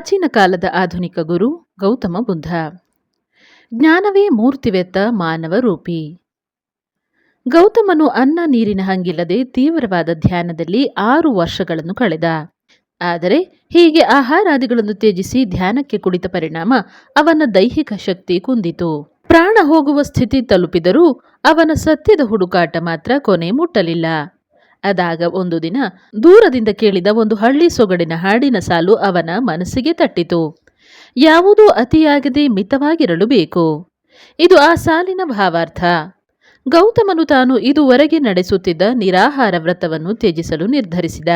ಪ್ರಾಚೀನ ಕಾಲದ ಆಧುನಿಕ ಗುರು ಗೌತಮ ಬುದ್ಧ. ಜ್ಞಾನವೇ ಮೂರ್ತಿವೆತ್ತ ಮಾನವ ರೂಪಿ. ಗೌತಮನು ಅನ್ನ ನೀರಿನ ಹಂಗಿಲ್ಲದೆ ತೀವ್ರವಾದ ಧ್ಯಾನದಲ್ಲಿ ಆರು ವರ್ಷಗಳನ್ನು ಕಳೆದ. ಆದರೆ ಹೀಗೆ ಆಹಾರಾದಿಗಳನ್ನು ತ್ಯಜಿಸಿ ಧ್ಯಾನಕ್ಕೆ ಕುಳಿತ ಪರಿಣಾಮ ಅವನ ದೈಹಿಕ ಶಕ್ತಿ ಕುಂದಿತು. ಪ್ರಾಣ ಹೋಗುವ ಸ್ಥಿತಿ ತಲುಪಿದರೂ ಅವನ ಸತ್ಯದ ಹುಡುಕಾಟ ಮಾತ್ರ ಕೊನೆ ಮುಟ್ಟಲಿಲ್ಲ. ಅದಾಗ ಒಂದು ದಿನ ದೂರದಿಂದ ಕೇಳಿದ ಒಂದು ಹಳ್ಳಿ ಸೊಗಡಿನ ಹಾಡಿನ ಸಾಲು ಅವನ ಮನಸ್ಸಿಗೆ ತಟ್ಟಿತು. ಯಾವುದೂ ಅತಿಯಾಗದೆ ಮಿತವಾಗಿರಲು ಬೇಕು? ಇದು ಆ ಸಾಲಿನ ಭಾವಾರ್ಥ. ಗೌತಮನು ತಾನು ಇದುವರೆಗೆ ನಡೆಸುತ್ತಿದ್ದ ನಿರಾಹಾರ ವ್ರತವನ್ನು ತ್ಯಜಿಸಲು ನಿರ್ಧರಿಸಿದ.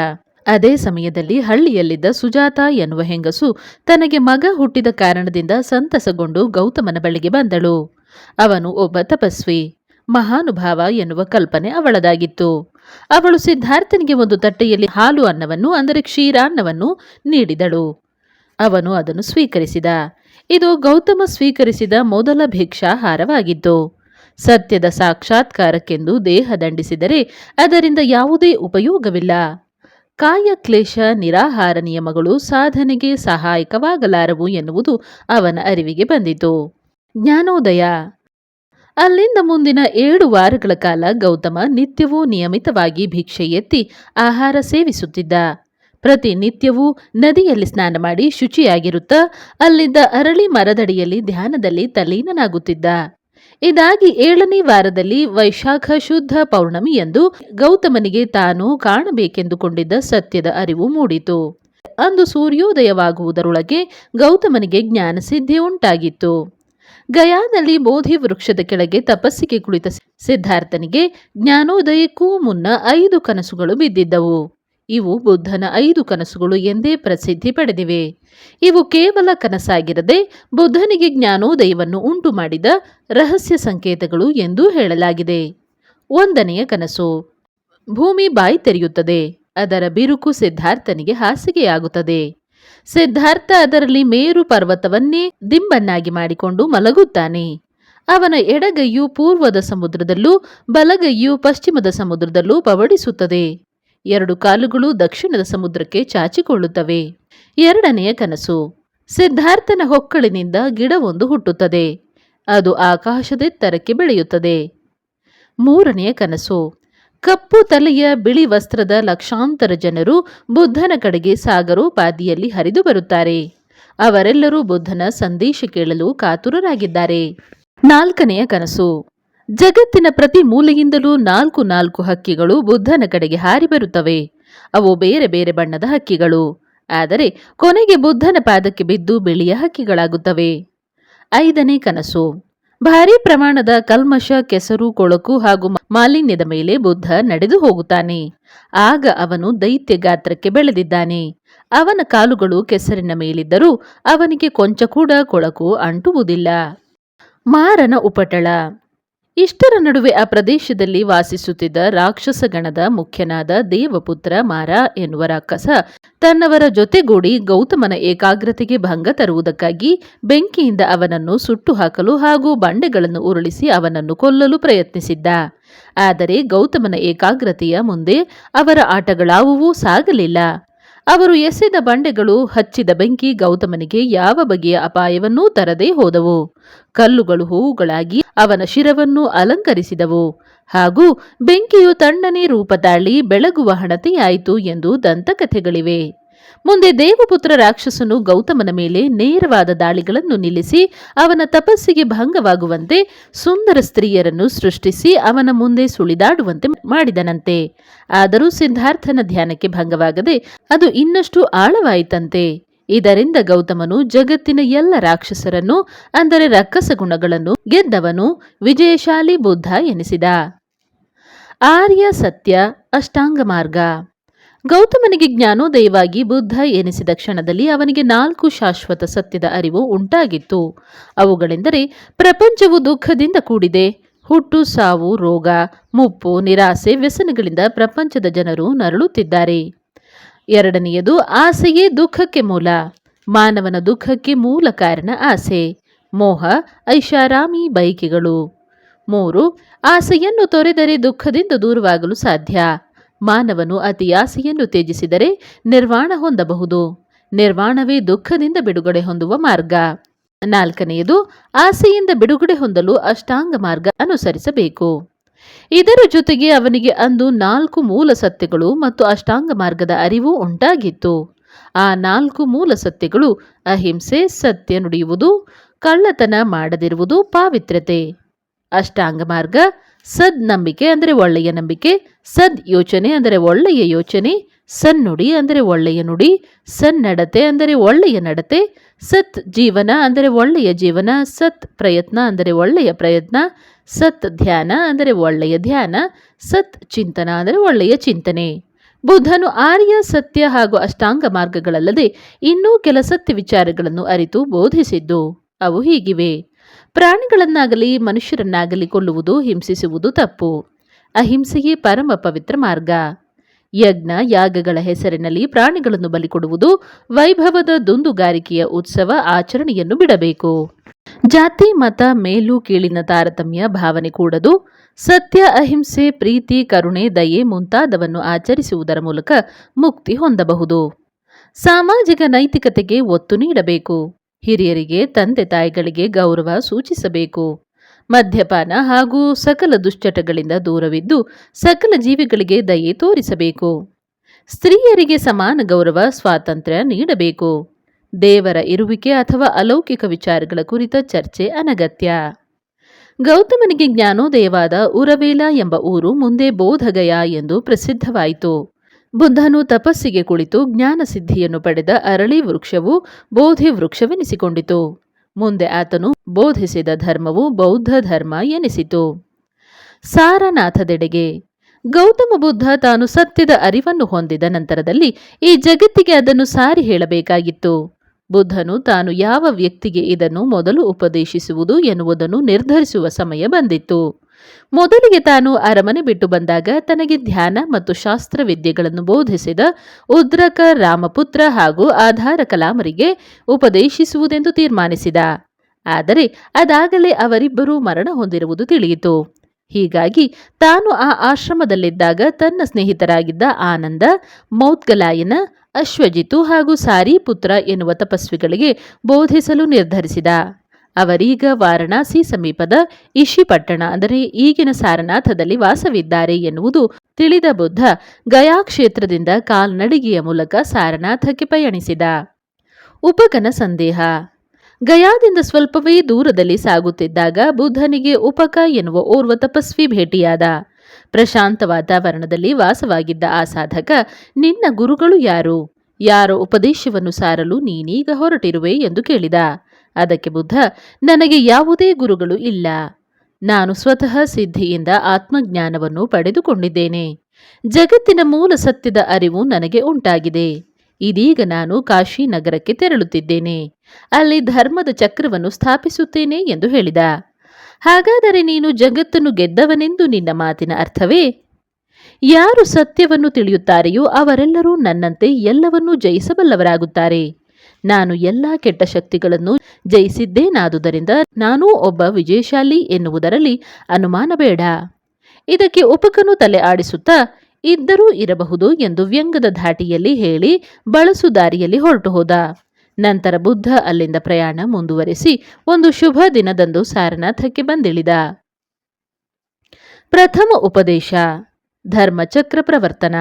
ಅದೇ ಸಮಯದಲ್ಲಿ ಹಳ್ಳಿಯಲ್ಲಿದ್ದ ಸುಜಾತ ಎನ್ನುವ ಹೆಂಗಸು ತನಗೆ ಮಗ ಹುಟ್ಟಿದ ಕಾರಣದಿಂದ ಸಂತಸಗೊಂಡು ಗೌತಮನ ಬಳಿಗೆ ಬಂದಳು. ಅವನು ಒಬ್ಬ ತಪಸ್ವಿ, ಮಹಾನುಭಾವ ಎನ್ನುವ ಕಲ್ಪನೆ ಅವಳದಾಗಿತ್ತು. ಅವಳು ಸಿದ್ಧಾರ್ಥನಿಗೆ ಒಂದು ತಟ್ಟೆಯಲ್ಲಿ ಹಾಲು ಅನ್ನವನ್ನು ಅಂದರೆ ಕ್ಷೀರಾನ್ನವನ್ನು ನೀಡಿದಳು. ಅವನು ಅದನ್ನು ಸ್ವೀಕರಿಸಿದ. ಇದು ಗೌತಮ ಸ್ವೀಕರಿಸಿದ ಮೊದಲ ಭಿಕ್ಷಾಹಾರವಾಗಿತ್ತು. ಸತ್ಯದ ಸಾಕ್ಷಾತ್ಕಾರಕ್ಕೆಂದು ದೇಹ ದಂಡಿಸಿದರೆ ಅದರಿಂದ ಯಾವುದೇ ಉಪಯೋಗವಿಲ್ಲ. ಕಾಯ ಕ್ಲೇಶ ನಿರಾಹಾರ ನಿಯಮಗಳು ಸಾಧನೆಗೆ ಸಹಾಯಕವಾಗಲಾರವು ಎನ್ನುವುದು ಅವನ ಅರಿವಿಗೆ ಬಂದಿತು. ಜ್ಞಾನೋದಯ. ಅಲ್ಲಿಂದ ಮುಂದಿನ ಏಳು ವಾರಗಳ ಕಾಲ ಗೌತಮ ನಿತ್ಯವೂ ನಿಯಮಿತವಾಗಿ ಭಿಕ್ಷೆ ಎತ್ತಿ ಆಹಾರ ಸೇವಿಸುತ್ತಿದ್ದ. ಪ್ರತಿನಿತ್ಯವೂ ನದಿಯಲ್ಲಿ ಸ್ನಾನ ಮಾಡಿ ಶುಚಿಯಾಗಿರುತ್ತ ಅಲ್ಲಿದ್ದ ಅರಳಿ ಮರದಡಿಯಲ್ಲಿ ಧ್ಯಾನದಲ್ಲಿ ತಲೀನನಾಗುತ್ತಿದ್ದ ಇದಾಗಿ ಏಳನೇ ವಾರದಲ್ಲಿ ವೈಶಾಖ ಶುದ್ಧ ಪೌರ್ಣಮಿಯಂದು ಗೌತಮನಿಗೆ ತಾನು ಕಾಣಬೇಕೆಂದುಕೊಂಡಿದ್ದ ಸತ್ಯದ ಅರಿವು ಮೂಡಿತು. ಅಂದು ಸೂರ್ಯೋದಯವಾಗುವುದರೊಳಗೆ ಗೌತಮನಿಗೆ ಜ್ಞಾನಸಿದ್ಧಿ ಉಂಟಾಗಿತ್ತು. ಗಯಾದಲ್ಲಿ ಬೋಧಿ ವೃಕ್ಷದ ಕೆಳಗೆ ತಪಸ್ಸಿಗೆ ಕುಳಿತ ಸಿದ್ಧಾರ್ಥನಿಗೆ ಜ್ಞಾನೋದಯಕ್ಕೂ ಮುನ್ನ ಐದು ಕನಸುಗಳು ಬಿದ್ದಿದ್ದವು. ಇವು ಬುದ್ಧನ ಐದು ಕನಸುಗಳು ಎಂದೇ ಪ್ರಸಿದ್ಧಿ ಪಡೆದಿವೆ. ಇವು ಕೇವಲ ಕನಸಾಗಿರದೆ ಬುದ್ಧನಿಗೆ ಜ್ಞಾನೋದಯವನ್ನು ಉಂಟು ಮಾಡಿದ ರಹಸ್ಯ ಸಂಕೇತಗಳು ಎಂದು ಹೇಳಲಾಗಿದೆ. ಒಂದನೆಯ ಕನಸು, ಭೂಮಿ ಬಾಯಿ ತೆರೆಯುತ್ತದೆ. ಅದರ ಬಿರುಕು ಸಿದ್ಧಾರ್ಥನಿಗೆ ಹಾಸಿಗೆಯಾಗುತ್ತದೆ. ಸಿದ್ಧಾರ್ಥ ಅದರಲ್ಲಿ ಮೇರು ಪರ್ವತವನ್ನೇ ದಿಂಬನ್ನಾಗಿ ಮಾಡಿಕೊಂಡು ಮಲಗುತ್ತಾನೆ. ಅವನ ಎಡಗೈಯು ಪೂರ್ವದ ಸಮುದ್ರದಲ್ಲೂ ಬಲಗೈಯು ಪಶ್ಚಿಮದ ಸಮುದ್ರದಲ್ಲೂ ಪವಡಿಸುತ್ತದೆ. ಎರಡು ಕಾಲುಗಳು ದಕ್ಷಿಣದ ಸಮುದ್ರಕ್ಕೆ ಚಾಚಿಕೊಳ್ಳುತ್ತವೆ. ಎರಡನೆಯ ಕನಸು, ಸಿದ್ಧಾರ್ಥನ ಹೊಕ್ಕಳಿನಿಂದ ಗಿಡವೊಂದು ಹುಟ್ಟುತ್ತದೆ. ಅದು ಆಕಾಶದೆತ್ತರಕ್ಕೆ ಬೆಳೆಯುತ್ತದೆ. ಮೂರನೆಯ ಕನಸು ಕಪ್ಪು ತಲೆಯ ಬಿಳಿ ವಸ್ತ್ರದ ಲಕ್ಷಾಂತರ ಜನರು ಬುದ್ಧನ ಕಡೆಗೆ ಸಾಗರೋಪಾದಿಯಲ್ಲಿ ಹರಿದು ಬರುತ್ತಾರೆ. ಅವರೆಲ್ಲರೂ ಬುದ್ಧನ ಸಂದೇಶ ಕೇಳಲು ಕಾತುರರಾಗಿದ್ದಾರೆ. ನಾಲ್ಕನೆಯ ಕನಸು. ಜಗತ್ತಿನ ಪ್ರತಿ ಮೂಲೆಯಿಂದಲೂ ನಾಲ್ಕು ನಾಲ್ಕು ಹಕ್ಕಿಗಳು ಬುದ್ಧನ ಕಡೆಗೆ ಹಾರಿ ಬರುತ್ತವೆ. ಅವು ಬೇರೆ ಬೇರೆ ಬಣ್ಣದ ಹಕ್ಕಿಗಳು. ಆದರೆ ಕೊನೆಗೆ ಬುದ್ಧನ ಪಾದಕ್ಕೆ ಬಿದ್ದು ಬಿಳಿಯ ಹಕ್ಕಿಗಳಾಗುತ್ತವೆ. ಐದನೇ ಕನಸು. ಭಾರೀ ಪ್ರಮಾಣದ ಕಲ್ಮಶ, ಕೆಸರು, ಕೊಳಕು ಹಾಗೂ ಮಾಲಿನ್ಯದ ಮೇಲೆ ಬುದ್ಧ ನಡೆದು ಹೋಗುತ್ತಾನೆ. ಆಗ ಅವನು ದೈತ್ಯ ಗಾತ್ರಕ್ಕೆ ಬೆಳೆದಿದ್ದಾನೆ. ಅವನ ಕಾಲುಗಳು ಕೆಸರಿನ ಮೇಲಿದ್ದರೂ ಅವನಿಗೆ ಕೊಂಚ ಕೂಡ ಕೊಳಕು ಅಂಟುವುದಿಲ್ಲ. ಮಾರನ ಉಪಟಳ ಇಷ್ಟರ ನಡುವೆ ಆ ಪ್ರದೇಶದಲ್ಲಿ ವಾಸಿಸುತ್ತಿದ್ದ ರಾಕ್ಷಸ ಗಣದ ಮುಖ್ಯನಾದ ದೇವಪುತ್ರ ಮಾರ ಎನ್ನುವ ರಾಕ್ಷಸ ತನ್ನವರ ಜೊತೆಗೂಡಿ ಗೌತಮನ ಏಕಾಗ್ರತೆಗೆ ಭಂಗ ತರುವುದಕ್ಕಾಗಿ ಬೆಂಕಿಯಿಂದ ಅವನನ್ನು ಸುಟ್ಟು ಹಾಕಲು ಹಾಗೂ ಬಂಡೆಗಳನ್ನು ಉರುಳಿಸಿ ಅವನನ್ನು ಕೊಲ್ಲಲು ಪ್ರಯತ್ನಿಸಿದ್ದ. ಆದರೆ ಗೌತಮನ ಏಕಾಗ್ರತೆಯ ಮುಂದೆ ಅವರ ಆಟಗಳಾವುವೂ ಸಾಗಲಿಲ್ಲ. ಅವರು ಎಸೆದ ಬಂಡೆಗಳು ಹಚ್ಚಿದ ಬೆಂಕಿ ಗೌತಮನಿಗೆ ಯಾವ ಬಗೆಯ ಅಪಾಯವನ್ನೂ ತರದೇ ಹೋದವು. ಕಲ್ಲುಗಳು ಹೂವುಗಳಾಗಿ ಅವನ ಶಿರವನ್ನು ಅಲಂಕರಿಸಿದವು. ಹಾಗೂ ಬೆಂಕಿಯು ತಣ್ಣನೆ ರೂಪ ತಾಳಿ ಬೆಳಗುವ ಹಣತೆಯಾಯಿತು ಎಂದು ದಂತಕಥೆಗಳಿವೆ. ಮುಂದೆ ದೇವಪುತ್ರ ರಾಕ್ಷಸನು ಗೌತಮನ ಮೇಲೆ ನೇರವಾದ ದಾಳಿಗಳನ್ನು ನಿಲ್ಲಿಸಿ ಅವನ ತಪಸ್ಸಿಗೆ ಭಂಗವಾಗುವಂತೆ ಸುಂದರ ಸ್ತ್ರೀಯರನ್ನು ಸೃಷ್ಟಿಸಿ ಅವನ ಮುಂದೆ ಸುಳಿದಾಡುವಂತೆ ಮಾಡಿದನಂತೆ. ಆದರೂ ಸಿದ್ಧಾರ್ಥನ ಧ್ಯಾನಕ್ಕೆ ಭಂಗವಾಗದೆ ಅದು ಇನ್ನಷ್ಟು ಆಳವಾಯಿತಂತೆ. ಇದರಿಂದ ಗೌತಮನು ಜಗತ್ತಿನ ಎಲ್ಲ ರಾಕ್ಷಸರನ್ನು, ಅಂದರೆ ರಕ್ಕಸ ಗುಣಗಳನ್ನು, ಗೆದ್ದವನು ವಿಜಯಶಾಲಿ ಬುದ್ಧ ಎನಿಸಿದ. ಆರ್ಯ ಸತ್ಯ ಅಷ್ಟಾಂಗ ಮಾರ್ಗ. ಗೌತಮನಿಗೆ ಜ್ಞಾನೋದಯವಾಗಿ ಬುದ್ಧ ಎನಿಸಿದ ಕ್ಷಣದಲ್ಲಿ ಅವನಿಗೆ ನಾಲ್ಕು ಶಾಶ್ವತ ಸತ್ಯದ ಅರಿವು ಉಂಟಾಗಿತ್ತು. ಅವುಗಳೆಂದರೆ ಪ್ರಪಂಚವು ದುಃಖದಿಂದ ಕೂಡಿದೆ, ಹುಟ್ಟು, ಸಾವು, ರೋಗ, ಮುಪ್ಪು, ನಿರಾಸೆ ವ್ಯಸನಗಳಿಂದ ಪ್ರಪಂಚದ ಜನರು ನರಳುತ್ತಿದ್ದಾರೆ. ಎರಡನೆಯದು ಆಸೆಯೇ ದುಃಖಕ್ಕೆ ಮೂಲ, ಮಾನವನ ದುಃಖಕ್ಕೆ ಮೂಲ ಕಾರಣ ಆಸೆ, ಮೋಹ, ಐಷಾರಾಮಿ ಬೈಕೆಗಳು ಮೂರು, ಆಸೆಯನ್ನು ತೊರೆದರೆ ದುಃಖದಿಂದ ದೂರವಾಗಲು ಸಾಧ್ಯ. ಮಾನವನು ಅತಿ ಆಸೆಯನ್ನು ತ್ಯಜಿಸಿದರೆ ನಿರ್ವಾಣ ಹೊಂದಬಹುದು. ನಿರ್ವಾಣವೇ ದುಃಖದಿಂದ ಬಿಡುಗಡೆ ಹೊಂದುವ ಮಾರ್ಗ. ನಾಲ್ಕನೆಯದು, ಆಸೆಯಿಂದ ಬಿಡುಗಡೆ ಹೊಂದಲು ಅಷ್ಟಾಂಗ ಮಾರ್ಗ ಅನುಸರಿಸಬೇಕು. ಇದರ ಜೊತೆಗೆ ಅವನಿಗೆ ಅಂದು ನಾಲ್ಕು ಮೂಲ ಸತ್ಯಗಳು ಮತ್ತು ಅಷ್ಟಾಂಗ ಮಾರ್ಗದ ಅರಿವು ಉಂಟಾಗಿತ್ತು. ಆ ನಾಲ್ಕು ಮೂಲ ಸತ್ಯಗಳು ಅಹಿಂಸೆ, ಸತ್ಯ ನುಡಿಯುವುದು, ಕಳ್ಳತನ ಮಾಡದಿರುವುದು, ಪಾವಿತ್ರ್ಯತೆ. ಅಷ್ಟಾಂಗ ಮಾರ್ಗ ಸದ್ ನಂಬಿಕೆ ಅಂದರೆ ಒಳ್ಳೆಯ ನಂಬಿಕೆ, ಸದ್ ಯೋಚನೆ ಅಂದರೆ ಒಳ್ಳೆಯ ಯೋಚನೆ ಸನ್ನುಡಿ ಅಂದರೆ ಒಳ್ಳೆಯ ನುಡಿ ಸನ್ನಡತೆ ಅಂದರೆ ಒಳ್ಳೆಯ ನಡತೆ, ಸತ್ ಜೀವನ ಅಂದರೆ ಒಳ್ಳೆಯ ಜೀವನ, ಸತ್ ಪ್ರಯತ್ನ ಅಂದರೆ ಒಳ್ಳೆಯ ಪ್ರಯತ್ನ, ಸತ್ ಧ್ಯಾನ ಅಂದರೆ ಒಳ್ಳೆಯ ಧ್ಯಾನ, ಸತ್ ಚಿಂತನ ಅಂದರೆ ಒಳ್ಳೆಯ ಚಿಂತನೆ. ಬುದ್ಧನು ಆರ್ಯ, ಸತ್ಯ ಹಾಗೂ ಅಷ್ಟಾಂಗ ಮಾರ್ಗಗಳಲ್ಲದೆ ಇನ್ನೂ ಕೆಲ ಸತ್ಯ ವಿಚಾರಗಳನ್ನು ಅರಿತು ಬೋಧಿಸಿದ್ದು. ಅವು ಹೀಗಿವೆ. ಪ್ರಾಣಿಗಳನ್ನಾಗಲಿ ಮನುಷ್ಯರನ್ನಾಗಲಿ ಕೊಲ್ಲುವುದು, ಹಿಂಸಿಸುವುದು ತಪ್ಪು. ಅಹಿಂಸೆಯೇ ಪರಮ ಪವಿತ್ರ ಮಾರ್ಗ. ಯಜ್ಞ, ಯಾಗಗಳ ಹೆಸರಿನಲ್ಲಿ ಪ್ರಾಣಿಗಳನ್ನು ಬಲಿಕೊಡುವುದು ವೈಭವದ ದುಂದುಗಾರಿಕೆಯ ಉತ್ಸವ ಆಚರಣೆಯನ್ನು ಬಿಡಬೇಕು. ಜಾತಿ, ಮತ, ಮೇಲು, ಕೀಳಿನ ತಾರತಮ್ಯ, ಭಾವನೆ ಕೂಡದು ಸತ್ಯ, ಅಹಿಂಸೆ, ಪ್ರೀತಿ, ಕರುಣೆ, ದಯೆ ಮುಂತಾದವನ್ನು ಆಚರಿಸುವುದರ ಮೂಲಕ ಮುಕ್ತಿ ಹೊಂದಬಹುದು. ಸಾಮಾಜಿಕ ನೈತಿಕತೆಗೆ ಒತ್ತು ನೀಡಬೇಕು. ಹಿರಿಯರಿಗೆ, ತಂದೆ ತಾಯಿಗಳಿಗೆ ಗೌರವ ಸೂಚಿಸಬೇಕು. ಮದ್ಯಪಾನ ಹಾಗೂ ಸಕಲ ದುಶ್ಚಟಗಳಿಂದ ದೂರವಿದ್ದು ಸಕಲ ಜೀವಿಗಳಿಗೆ ದಯೆ ತೋರಿಸಬೇಕು. ಸ್ತ್ರೀಯರಿಗೆ ಸಮಾನ ಗೌರವ, ಸ್ವಾತಂತ್ರ್ಯ ನೀಡಬೇಕು. ದೇವರ ಇರುವಿಕೆ ಅಥವಾ ಅಲೌಕಿಕ ವಿಚಾರಗಳ ಕುರಿತ ಚರ್ಚೆ ಅನಗತ್ಯ. ಗೌತಮನಿಗೆ ಜ್ಞಾನೋದಯವಾದ ಉರವೇಲ ಎಂಬ ಊರು ಮುಂದೆ ಬೋಧಗಯ ಎಂದು ಪ್ರಸಿದ್ಧವಾಯಿತು. ಬುದ್ಧನು ತಪಸ್ಸಿಗೆ ಕುಳಿತು ಜ್ಞಾನಸಿದ್ಧಿಯನ್ನು ಪಡೆದ ಅರಳಿ ವೃಕ್ಷವು ಬೋಧಿ ವೃಕ್ಷವೆನಿಸಿಕೊಂಡಿತು. ಮುಂದೆ ಆತನು ಬೋಧಿಸಿದ ಧರ್ಮವು ಬೌದ್ಧ ಧರ್ಮ ಎನಿಸಿತು. ಸಾರನಾಥದೆಡೆಗೆ ಗೌತಮ ಬುದ್ಧ ತಾನು ಸತ್ಯದ ಅರಿವನ್ನು ಹೊಂದಿದ ನಂತರದಲ್ಲಿ ಈ ಜಗತ್ತಿಗೆ ಅದನ್ನು ಸಾರಿ ಹೇಳಬೇಕಾಗಿತ್ತು. ಬುದ್ಧನು ತಾನು ಯಾವ ವ್ಯಕ್ತಿಗೆ ಇದನ್ನು ಮೊದಲು ಉಪದೇಶಿಸುವುದು ಎನ್ನುವುದನ್ನು ನಿರ್ಧರಿಸುವ ಸಮಯ ಬಂದಿತ್ತು. ಮೊದಲಿಗೆ ತಾನು ಅರಮನೆ ಬಿಟ್ಟು ಬಂದಾಗ ತನಗೆ ಧ್ಯಾನ ಮತ್ತು ಶಾಸ್ತ್ರ ವಿದ್ಯೆಗಳನ್ನು ಬೋಧಿಸಿದ ಉದ್ರಕ ರಾಮಪುತ್ರ ಹಾಗೂ ಆಧಾರ ಕಲಾಮರಿಗೆ ಉಪದೇಶಿಸುವುದೆಂದು ತೀರ್ಮಾನಿಸಿದ. ಆದರೆ ಅದಾಗಲೇ ಅವರಿಬ್ಬರೂ ಮರಣ ಹೊಂದಿರುವುದು ತಿಳಿಯಿತು. ಹೀಗಾಗಿ ತಾನು ಆ ಆಶ್ರಮದಲ್ಲಿದ್ದಾಗ ತನ್ನ ಸ್ನೇಹಿತರಾಗಿದ್ದ ಆನಂದ ಮೌದ್ಗಲಾಯನ ಅಶ್ವಜಿತು ಹಾಗೂ ಸಾರಿಪುತ್ರ ಎನ್ನುವ ತಪಸ್ವಿಗಳಿಗೆ ಬೋಧಿಸಲು ನಿರ್ಧರಿಸಿದ. ಅವರೀಗ ವಾರಣಾಸಿ ಸಮೀಪದ ಇಶಿಪಟ್ಟಣ ಅಂದರೆ ಈಗಿನ ಸಾರನಾಥದಲ್ಲಿ ವಾಸವಿದ್ದಾರೆ ಎನ್ನುವುದು ತಿಳಿದ ಬುದ್ಧ ಗಯಾ ಕ್ಷೇತ್ರದಿಂದ ಕಾಲ್ನಡಿಗೆಯ ಮೂಲಕ ಸಾರನಾಥಕ್ಕೆ ಪಯಣಿಸಿದ. ಉಪಕನ ಸಂದೇಹ, ಗಯಾದಿಂದ ಸ್ವಲ್ಪವೇ ದೂರದಲ್ಲಿ ಸಾಗುತ್ತಿದ್ದಾಗ ಬುದ್ಧನಿಗೆ ಉಪಕ ಎನ್ನುವ ಓರ್ವ ತಪಸ್ವಿ ಭೇಟಿಯಾದ. ಪ್ರಶಾಂತ ವಾತಾವರಣದಲ್ಲಿ ವಾಸವಾಗಿದ್ದ ಆ ಸಾಧಕ, ನಿನ್ನ ಗುರುಗಳು ಯಾರು? ಯಾರ ಉಪದೇಶವನ್ನು ಸಾರಲು ನೀನೀಗ ಹೊರಟಿರುವೆ ಎಂದು ಕೇಳಿದ. ಅದಕ್ಕೆ ಬುದ್ಧ, ನನಗೆ ಯಾವುದೇ ಗುರುಗಳು ಇಲ್ಲ. ನಾನು ಸ್ವತಃ ಸಿದ್ಧಿಯಿಂದ ಆತ್ಮಜ್ಞಾನವನ್ನು ಪಡೆದುಕೊಂಡಿದ್ದೇನೆ. ಜಗತ್ತಿನ ಮೂಲ ಸತ್ಯದ ಅರಿವು ನನಗೆ ಉಂಟಾಗಿದೆ. ಇದೀಗ ನಾನು ಕಾಶಿ ನಗರಕ್ಕೆ ತೆರಳುತ್ತಿದ್ದೇನೆ. ಅಲ್ಲಿ ಧರ್ಮದ ಚಕ್ರವನ್ನು ಸ್ಥಾಪಿಸುತ್ತೇನೆ ಎಂದು ಹೇಳಿದ. ಹಾಗಾದರೆ ನೀನು ಜಗತ್ತನ್ನು ಗೆದ್ದವನೆಂದು ನಿನ್ನ ಮಾತಿನ ಅರ್ಥವೇ? ಯಾರು ಸತ್ಯವನ್ನು ತಿಳಿಯುತ್ತಾರೆಯೋ ಅವರೆಲ್ಲರೂ ನನ್ನಂತೆ ಎಲ್ಲವನ್ನೂ ಜಯಿಸಬಲ್ಲವರಾಗುತ್ತಾರೆ. ನಾನು ಎಲ್ಲ ಕೆಟ್ಟ ಶಕ್ತಿಗಳನ್ನು ಜಯಿಸಿದ್ದೇನಾದುದರಿಂದ ನಾನೂ ಒಬ್ಬ ವಿಜಯಶಾಲಿ ಎನ್ನುವುದರಲ್ಲಿ ಅನುಮಾನ ಬೇಡ. ಇದಕ್ಕೆ ಉಪಕನು ತಲೆ ಆಡಿಸುತ್ತಾ, ಇದ್ದರೂ ಇರಬಹುದು ಎಂದು ವ್ಯಂಗದ ಧಾಟಿಯಲ್ಲಿ ಹೇಳಿ ಬಳಸು ದಾರಿಯಲ್ಲಿ ಹೊರಟು ಹೋದ. ನಂತರ ಬುದ್ಧ ಅಲ್ಲಿಂದ ಪ್ರಯಾಣ ಮುಂದುವರೆಸಿ ಒಂದು ಶುಭ ದಿನದಂದು ಸಾರನಾಥಕ್ಕೆ ಬಂದಿಳಿದ. ಪ್ರಥಮ ಉಪದೇಶ, ಧರ್ಮಚಕ್ರ ಪ್ರವರ್ತನ.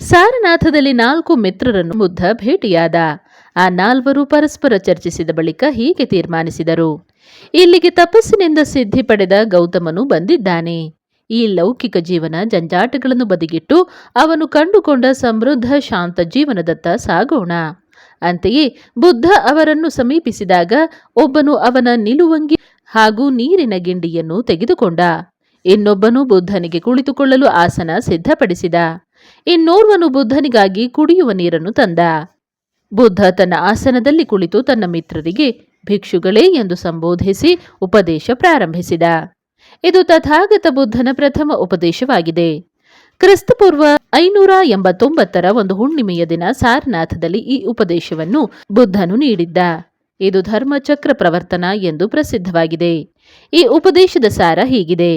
ಸಾರನಾಥದಲ್ಲಿ ನಾಲ್ಕು ಮಿತ್ರರನ್ನು ಬುದ್ಧ ಭೇಟಿಯಾದ. ಆ ನಾಲ್ವರು ಪರಸ್ಪರ ಚರ್ಚಿಸಿದ ಬಳಿಕ ಹೀಗೆ ತೀರ್ಮಾನಿಸಿದರು. ಇಲ್ಲಿಗೆ ತಪಸ್ಸಿನಿಂದ ಸಿದ್ಧಿ ಪಡೆದ ಗೌತಮನು ಬಂದಿದ್ದಾನೆ. ಈ ಲೌಕಿಕ ಜೀವನ ಜಂಜಾಟಗಳನ್ನು ಬದಿಗಿಟ್ಟು ಅವನು ಕಂಡುಕೊಂಡ ಸಮೃದ್ಧ ಶಾಂತ ಜೀವನದತ್ತ ಸಾಗೋಣ. ಅಂತೆಯೇ ಬುದ್ಧ ಅವರನ್ನು ಸಮೀಪಿಸಿದಾಗ ಒಬ್ಬನು ಅವನ ನಿಲುವಂಗಿ ಹಾಗೂ ನೀರಿನ ಗಿಂಡಿಯನ್ನು ತೆಗೆದುಕೊಂಡ. ಇನ್ನೊಬ್ಬನು ಬುದ್ಧನಿಗೆ ಕುಳಿತುಕೊಳ್ಳಲು ಆಸನ ಸಿದ್ಧಪಡಿಸಿದ. ಇನ್ನೋರ್ವನು ಬುದ್ಧನಿಗಾಗಿ ಕುಡಿಯುವ ನೀರನ್ನು ತಂದ. ಬುದ್ಧ ತನ್ನ ಆಸನದಲ್ಲಿ ಕುಳಿತು ತನ್ನ ಮಿತ್ರರಿಗೆ, ಭಿಕ್ಷುಗಳೇ ಎಂದು ಸಂಬೋಧಿಸಿ ಉಪದೇಶ ಪ್ರಾರಂಭಿಸಿದ. ಇದು ತಥಾಗತ ಬುದ್ಧನ ಪ್ರಥಮ ಉಪದೇಶವಾಗಿದೆ. ಕ್ರಿಸ್ತಪೂರ್ವ ಐನೂರ ಎಂಬತ್ತೊಂಬತ್ತರ ಒಂದು ಹುಣ್ಣಿಮೆಯ ದಿನ ಸಾರನಾಥದಲ್ಲಿ ಈ ಉಪದೇಶವನ್ನು ಬುದ್ಧನು ನೀಡಿದ್ದ. ಇದು ಧರ್ಮಚಕ್ರ ಪ್ರವರ್ತನ ಎಂದು ಪ್ರಸಿದ್ಧವಾಗಿದೆ. ಈ ಉಪದೇಶದ ಸಾರ ಹೀಗಿದೆ.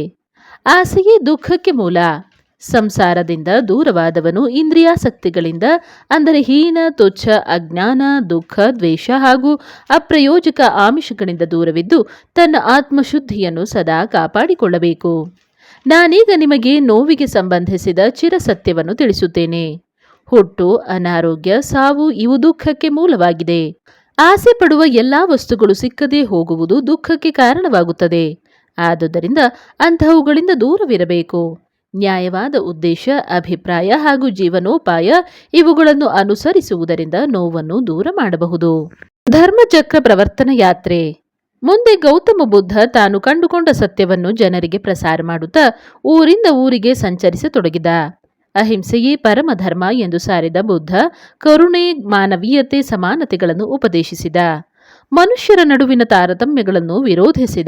ಆಸೆಯೇ ದುಃಖಕ್ಕೆ ಮೂಲ. ಸಂಸಾರದಿಂದ ದೂರವಾದವನು ಇಂದ್ರಿಯಾಸಕ್ತಿಗಳಿಂದ ಅಂದರೆ ಹೀನ, ತುಚ್ಛ, ಅಜ್ಞಾನ, ದುಃಖ, ದ್ವೇಷ ಹಾಗೂ ಅಪ್ರಯೋಜಕ ಆಮಿಷಗಳಿಂದ ದೂರವಿದ್ದು ತನ್ನ ಆತ್ಮಶುದ್ಧಿಯನ್ನು ಸದಾ ಕಾಪಾಡಿಕೊಳ್ಳಬೇಕು. ನಾನೀಗ ನಿಮಗೆ ನೋವಿಗೆ ಸಂಬಂಧಿಸಿದ ಚಿರಸತ್ಯವನ್ನು ತಿಳಿಸುತ್ತೇನೆ. ಹುಟ್ಟು, ಅನಾರೋಗ್ಯ, ಸಾವು ಇವು ದುಃಖಕ್ಕೆ ಮೂಲವಾಗಿದೆ. ಆಸೆ ಪಡುವ ಎಲ್ಲಾ ವಸ್ತುಗಳು ಸಿಕ್ಕದೇ ಹೋಗುವುದು ದುಃಖಕ್ಕೆ ಕಾರಣವಾಗುತ್ತದೆ. ಆದುದರಿಂದ ಅಂತಹವುಗಳಿಂದ ದೂರವಿರಬೇಕು. ನ್ಯಾಯವಾದ ಉದ್ದೇಶ, ಅಭಿಪ್ರಾಯ ಹಾಗೂ ಜೀವನೋಪಾಯ ಇವುಗಳನ್ನು ಅನುಸರಿಸುವುದರಿಂದ ನೋವನ್ನು ದೂರ ಮಾಡಬಹುದು. ಧರ್ಮಚಕ್ರ ಪ್ರವರ್ತನ ಯಾತ್ರೆ. ಮುಂದೆ ಗೌತಮ ಬುದ್ಧ ತಾನು ಕಂಡುಕೊಂಡ ಸತ್ಯವನ್ನು ಜನರಿಗೆ ಪ್ರಸಾರ ಮಾಡುತ್ತಾ ಊರಿಂದ ಊರಿಗೆ ಸಂಚರಿಸತೊಡಗಿದ. ಅಹಿಂಸೆಯೇ ಪರಮಧರ್ಮ ಎಂದು ಸಾರಿದ ಬುದ್ಧ ಕರುಣೆ, ಮಾನವೀಯತೆ, ಸಮಾನತೆಗಳನ್ನು ಉಪದೇಶಿಸಿದ. ಮನುಷ್ಯರ ನಡುವಿನ ತಾರತಮ್ಯಗಳನ್ನು ವಿರೋಧಿಸಿದ.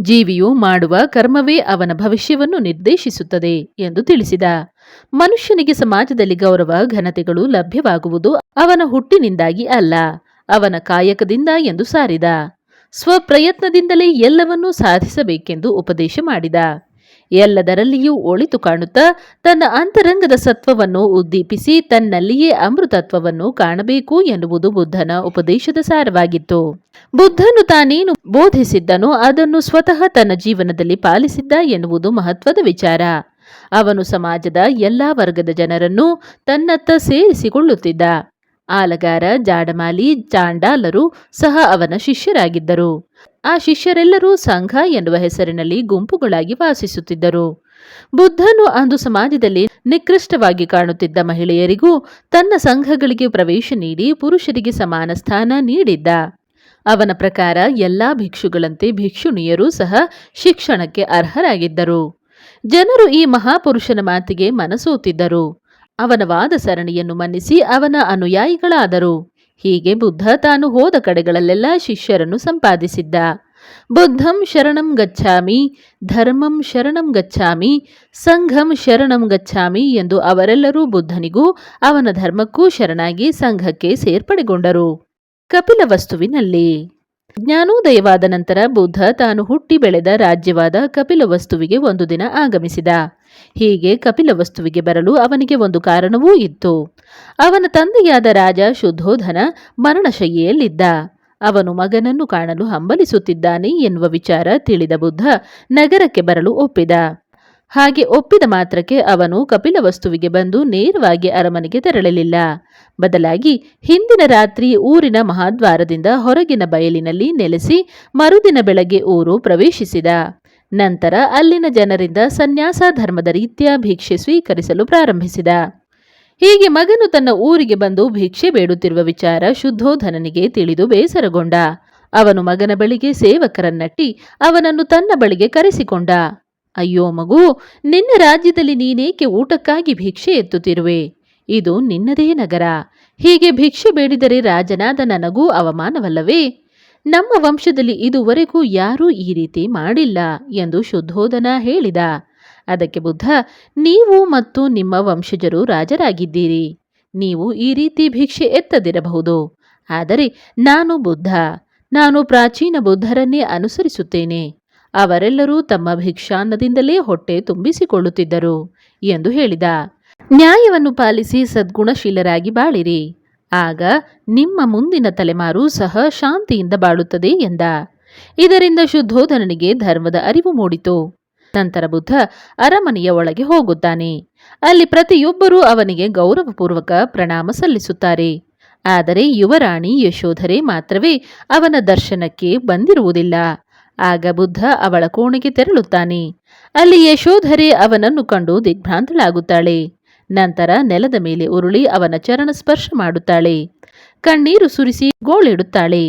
ಜೀವಿಯು ಮಾಡುವ ಕರ್ಮವೇ ಅವನ ಭವಿಷ್ಯವನ್ನು ನಿರ್ದೇಶಿಸುತ್ತದೆ ಎಂದು ತಿಳಿಸಿದ. ಮನುಷ್ಯನಿಗೆ ಸಮಾಜದಲ್ಲಿ ಗೌರವ, ಘನತೆಗಳು ಲಭ್ಯವಾಗುವುದು ಅವನ ಹುಟ್ಟಿನಿಂದಾಗಿ ಅಲ್ಲ, ಅವನ ಕಾಯಕದಿಂದ ಎಂದು ಸಾರಿದ. ಸ್ವಪ್ರಯತ್ನದಿಂದಲೇ ಎಲ್ಲವನ್ನೂ ಸಾಧಿಸಬೇಕೆಂದು ಉಪದೇಶ ಮಾಡಿದ. ಎಲ್ಲದರಲ್ಲಿಯೂ ಒಳಿತು ಕಾಣುತ್ತಾ ತನ್ನ ಅಂತರಂಗದ ಸತ್ವವನ್ನು ಉದ್ದೀಪಿಸಿ ತನ್ನಲ್ಲಿಯೇ ಅಮೃತತ್ವವನ್ನು ಕಾಣಬೇಕು ಎನ್ನುವುದು ಬುದ್ಧನ ಉಪದೇಶದ ಸಾರವಾಗಿತ್ತು. ಬುದ್ಧನು ತಾನೇನು ಬೋಧಿಸಿದ್ದನೋ ಅದನ್ನು ಸ್ವತಃ ತನ್ನ ಜೀವನದಲ್ಲಿ ಪಾಲಿಸಿದ್ದ ಎನ್ನುವುದು ಮಹತ್ವದ ವಿಚಾರ. ಅವನು ಸಮಾಜದ ಎಲ್ಲಾ ವರ್ಗದ ಜನರನ್ನು ತನ್ನತ್ತ ಸೇರಿಸಿಕೊಳ್ಳುತ್ತಿದ್ದ. ಆಲಗಾರ, ಜಾಡಮಾಲಿ ಚಾಂಡಾಲರು ಸಹ ಅವನ ಶಿಷ್ಯರಾಗಿದ್ದರು. ಆ ಶಿಷ್ಯರೆಲ್ಲರೂ ಸಂಘ ಎನ್ನುವ ಹೆಸರಿನಲ್ಲಿ ಗುಂಪುಗಳಾಗಿ ವಾಸಿಸುತ್ತಿದ್ದರು. ಬುದ್ಧನು ಅಂದು ಸಮಾಜದಲ್ಲಿ ನಿಕೃಷ್ಟವಾಗಿ ಕಾಣುತ್ತಿದ್ದ ಮಹಿಳೆಯರಿಗೂ ತನ್ನ ಸಂಘಗಳಿಗೆ ಪ್ರವೇಶ ನೀಡಿ ಪುರುಷರಿಗೆ ಸಮಾನ ಸ್ಥಾನ ನೀಡಿದ್ದ. ಅವನ ಪ್ರಕಾರ ಎಲ್ಲಾ ಭಿಕ್ಷುಗಳಂತೆ ಭಿಕ್ಷುಣಿಯರೂ ಸಹ ಶಿಕ್ಷಣಕ್ಕೆ ಅರ್ಹರಾಗಿದ್ದರು. ಜನರು ಈ ಮಹಾಪುರುಷನ ಮಾತಿಗೆ ಮನಸೋತಿದ್ದರು. ಅವನ ವಾದ ಸರಣಿಯನ್ನು ಮನ್ನಿಸಿ ಅವನ ಅನುಯಾಯಿಗಳಾದರು. ಹೀಗೆ ಬುದ್ಧ ತಾನು ಹೋದ ಕಡೆಗಳಲ್ಲೆಲ್ಲ ಶಿಷ್ಯರನ್ನು ಸಂಪಾದಿಸಿದ್ದ. ಬುದ್ಧಂ ಶರಣಂ ಗಚ್ಛಾಮಿ, ಧರ್ಮಂ ಶರಣಂ ಗಚ್ಛಾಮಿ, ಸಂಘಂ ಶರಣಂ ಗಚ್ಛಾಮಿ ಎಂದು ಅವರೆಲ್ಲರೂ ಬುದ್ಧನಿಗೂ ಅವನ ಧರ್ಮಕ್ಕೂ ಶರಣಾಗಿ ಸಂಘಕ್ಕೆ ಸೇರ್ಪಡೆಗೊಂಡರು. ಕಪಿಲ ವಸ್ತುವಿನಲ್ಲಿ ಜ್ಞಾನೋದಯವಾದ ನಂತರ ಬುದ್ಧ ತಾನು ಹುಟ್ಟಿ ಬೆಳೆದ ರಾಜ್ಯವಾದ ಕಪಿಲವಸ್ತುವಿಗೆ ಒಂದು ದಿನ ಆಗಮಿಸಿದ. ಹೀಗೆ ಕಪಿಲವಸ್ತುವಿಗೆ ಬರಲು ಅವನಿಗೆ ಒಂದು ಕಾರಣವೂ ಇತ್ತು. ಅವನ ತಂದೆಯಾದ ರಾಜ ಶುದ್ಧೋಧನ ಮರಣಶೈಯಲ್ಲಿದ್ದ ಅವನು ಮಗನನ್ನು ಕಾಣಲು ಹಂಬಲಿಸುತ್ತಿದ್ದಾನೆ ಎನ್ನುವ ವಿಚಾರ ತಿಳಿದ ಬುದ್ಧ ನಗರಕ್ಕೆ ಬರಲು ಒಪ್ಪಿದ. ಹಾಗೆ ಒಪ್ಪಿದ ಮಾತ್ರಕ್ಕೆ ಅವನು ಕಪಿಲ ವಸ್ತುವಿಗೆ ಬಂದು ನೇರವಾಗಿ ಅರಮನೆಗೆ ತೆರಳಲಿಲ್ಲ. ಬದಲಾಗಿ ಹಿಂದಿನ ರಾತ್ರಿ ಊರಿನ ಮಹಾದ್ವಾರದಿಂದ ಹೊರಗಿನ ಬಯಲಿನಲ್ಲಿ ನೆಲೆಸಿ ಮರುದಿನ ಬೆಳಗ್ಗೆ ಊರು ಪ್ರವೇಶಿಸಿದ. ನಂತರ ಅಲ್ಲಿನ ಜನರಿಂದ ಸನ್ಯಾಸ ಧರ್ಮದ ರೀತಿಯ ಭಿಕ್ಷೆ ಸ್ವೀಕರಿಸಲು ಪ್ರಾರಂಭಿಸಿದ. ಹೀಗೆ ಮಗನು ತನ್ನ ಊರಿಗೆ ಬಂದು ಭಿಕ್ಷೆ ಬೇಡುತ್ತಿರುವ ವಿಚಾರ ಶುದ್ಧೋಧನನಿಗೆ ತಿಳಿದು ಬೇಸರಗೊಂಡ. ಅವನು ಮಗನ ಬಳಿಗೆ ಸೇವಕರನ್ನಟ್ಟಿ ಅವನನ್ನು ತನ್ನ ಬಳಿಗೆ ಕರೆಸಿಕೊಂಡ. ಅಯ್ಯೋ ಮಗು, ನಿನ್ನ ರಾಜ್ಯದಲ್ಲಿ ನೀನೇಕೆ ಊಟಕ್ಕಾಗಿ ಭಿಕ್ಷೆ ಎತ್ತುತ್ತಿರುವೆ? ಇದು ನಿನ್ನದೇ ನಗರ. ಹೀಗೆ ಭಿಕ್ಷೆ ಬೇಡಿದರೆ ರಾಜನಾದ ನನಗೂ ಅವಮಾನವಲ್ಲವೇ? ನಮ್ಮ ವಂಶದಲ್ಲಿ ಇದುವರೆಗೂ ಯಾರೂ ಈ ರೀತಿ ಮಾಡಿಲ್ಲ ಎಂದು ಶುದ್ಧೋಧನ ಹೇಳಿದ. ಅದಕ್ಕೆ ಬುದ್ಧ, ನೀವು ಮತ್ತು ನಿಮ್ಮ ವಂಶಜರು ರಾಜರಾಗಿದ್ದೀರಿ. ನೀವು ಈ ರೀತಿ ಭಿಕ್ಷೆ ಎತ್ತದಿರಬಹುದು. ಆದರೆ ನಾನು ಬುದ್ಧ. ನಾನು ಪ್ರಾಚೀನ ಬುದ್ಧರನ್ನೇ ಅನುಸರಿಸುತ್ತೇನೆ. ಅವರೆಲ್ಲರೂ ತಮ್ಮ ಭಿಕ್ಷಾನ್ನದಿಂದಲೇ ಹೊಟ್ಟೆ ತುಂಬಿಸಿಕೊಳ್ಳುತ್ತಿದ್ದರು ಎಂದು ಹೇಳಿದ. ನ್ಯಾಯವನ್ನು ಪಾಲಿಸಿ ಸದ್ಗುಣಶೀಲರಾಗಿ ಬಾಳಿರಿ. ಆಗ ನಿಮ್ಮ ಮುಂದಿನ ತಲೆಮಾರು ಸಹ ಶಾಂತಿಯಿಂದ ಬಾಳುತ್ತದೆ ಎಂದ. ಇದರಿಂದ ಶುದ್ಧೋಧನನಿಗೆ ಧರ್ಮದ ಅರಿವು ಮೂಡಿತು. ನಂತರ ಬುದ್ಧ ಅರಮನೆಯ ಒಳಗೆ ಹೋಗುತ್ತಾನೆ. ಅಲ್ಲಿ ಪ್ರತಿಯೊಬ್ಬರೂ ಅವನಿಗೆ ಗೌರವಪೂರ್ವಕ ಪ್ರಣಾಮ ಸಲ್ಲಿಸುತ್ತಾರೆ. ಆದರೆ ಯುವರಾಣಿ ಯಶೋಧರೆ ಮಾತ್ರವೇ ಅವನ ದರ್ಶನಕ್ಕೆ ಬಂದಿರುವುದಿಲ್ಲ. ಆಗ ಬುದ್ಧ ಅವಳ ಕೋಣೆಗೆ ತೆರಳುತ್ತಾನೆ. ಅಲ್ಲಿ ಯಶೋಧರೆ ಅವನನ್ನು ಕಂಡು ದಿಗ್ಭ್ರಾಂತಳಾಗುತ್ತಾಳೆ. ನಂತರ ನೆಲದ ಮೇಲೆ ಉರುಳಿ ಅವನ ಚರಣ ಸ್ಪರ್ಶ ಮಾಡುತ್ತಾಳೆ. ಕಣ್ಣೀರು ಸುರಿಸಿ ಗೋಳಿಡುತ್ತಾಳೆ.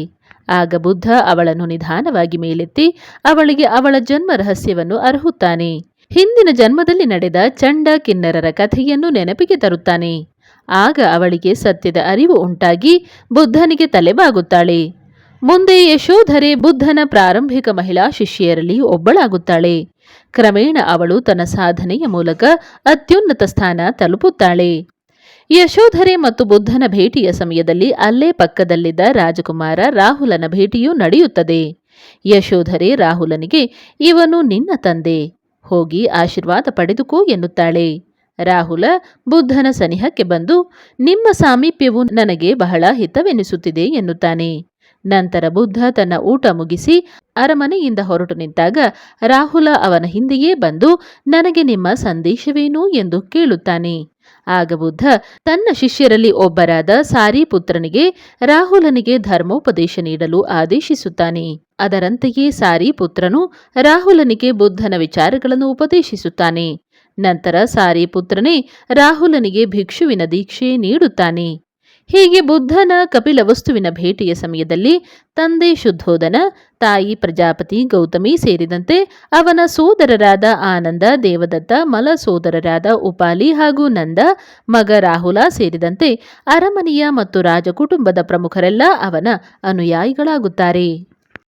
ಆಗ ಬುದ್ಧ ಅವಳನ್ನು ನಿಧಾನವಾಗಿ ಮೇಲೆತ್ತಿ ಅವಳಿಗೆ ಅವಳ ಜನ್ಮ ರಹಸ್ಯವನ್ನು ಅರ್ಹುತ್ತಾನೆ. ಹಿಂದಿನ ಜನ್ಮದಲ್ಲಿ ನಡೆದ ಚಂಡ ಕಿನ್ನರರ ಕಥೆಯನ್ನು ನೆನಪಿಗೆ ತರುತ್ತಾನೆ. ಆಗ ಅವಳಿಗೆ ಸತ್ಯದ ಅರಿವು ಉಂಟಾಗಿ ಬುದ್ಧನಿಗೆ ತಲೆಬಾಗುತ್ತಾಳೆ. ಮುಂದೆ ಯಶೋಧರೆ ಬುದ್ಧನ ಪ್ರಾರಂಭಿಕ ಮಹಿಳಾ ಶಿಷ್ಯರಲ್ಲಿ ಒಬ್ಬಳಾಗುತ್ತಾಳೆ. ಕ್ರಮೇಣ ಅವಳು ತನ್ನ ಸಾಧನೆಯ ಮೂಲಕ ಅತ್ಯುನ್ನತ ಸ್ಥಾನ ತಲುಪುತ್ತಾಳೆ. ಯಶೋಧರೆ ಮತ್ತು ಬುದ್ಧನ ಭೇಟಿಯ ಸಮಯದಲ್ಲಿ ಅಲ್ಲೇ ಪಕ್ಕದಲ್ಲಿದ್ದ ರಾಜಕುಮಾರ ರಾಹುಲನ ಭೇಟಿಯೂ ನಡೆಯುತ್ತದೆ. ಯಶೋಧರೆ ರಾಹುಲನಿಗೆ, ಇವನು ನಿನ್ನ ತಂದೆ. ಹೋಗಿ ಆಶೀರ್ವಾದ ಪಡೆದುಕೋ ಎನ್ನುತ್ತಾಳೆ. ರಾಹುಲ ಬುದ್ಧನ ಸನಿಹಕ್ಕೆ ಬಂದು, ನಿಮ್ಮ ಸಾಮೀಪ್ಯವು ನನಗೆ ಬಹಳ ಹಿತವೆನಿಸುತ್ತಿದೆ ಎನ್ನುತ್ತಾನೆ. ನಂತರ ಬುದ್ಧ ತನ್ನ ಊಟ ಮುಗಿಸಿ ಅರಮನೆಯಿಂದ ಹೊರಟು ನಿಂತಾಗ ರಾಹುಲ ಅವನ ಹಿಂದೆಯೇ ಬಂದು, ನನಗೆ ನಿಮ್ಮ ಸಂದೇಶವೇನು? ಎಂದು ಕೇಳುತ್ತಾನೆ. ಆಗ ಬುದ್ಧ, ತನ್ನ ಶಿಷ್ಯರಲ್ಲಿ ಒಬ್ಬರಾದ ಸಾರಿ ಪುತ್ರನಿಗೆ ರಾಹುಲನಿಗೆ ಧರ್ಮೋಪದೇಶ ನೀಡಲು ಆದೇಶಿಸುತ್ತಾನೆ. ಅದರಂತೆಯೇ ಸಾರಿ ಪುತ್ರನು ರಾಹುಲನಿಗೆ ಬುದ್ಧನ ವಿಚಾರಗಳನ್ನು ಉಪದೇಶಿಸುತ್ತಾನೆ. ನಂತರ ಸಾರಿ ಪುತ್ರನೇ ರಾಹುಲನಿಗೆ ಭಿಕ್ಷುವಿನ ದೀಕ್ಷೆ ನೀಡುತ್ತಾನೆ. ಹೀಗೆ ಬುದ್ಧನ ಕಪಿಲ ವಸ್ತುವಿನ ಭೇಟಿಯ ಸಮಯದಲ್ಲಿ ತಂದೆ ಶುದ್ಧೋಧನ ತಾಯಿ ಪ್ರಜಾಪತಿ ಗೌತಮಿ ಸೇರಿದಂತೆ ಅವನ ಸೋದರರಾದ ಆನಂದ, ದೇವದತ್ತ, ಮಲ ಸೋದರರಾದ ಉಪಾಲಿ ಹಾಗೂ ನಂದ, ಮಗ ರಾಹುಲ ಸೇರಿದಂತೆ ಅರಮನೆಯ ಮತ್ತು ರಾಜಕುಟುಂಬದ ಪ್ರಮುಖರೆಲ್ಲ ಅವನ ಅನುಯಾಯಿಗಳಾಗುತ್ತಾರೆ.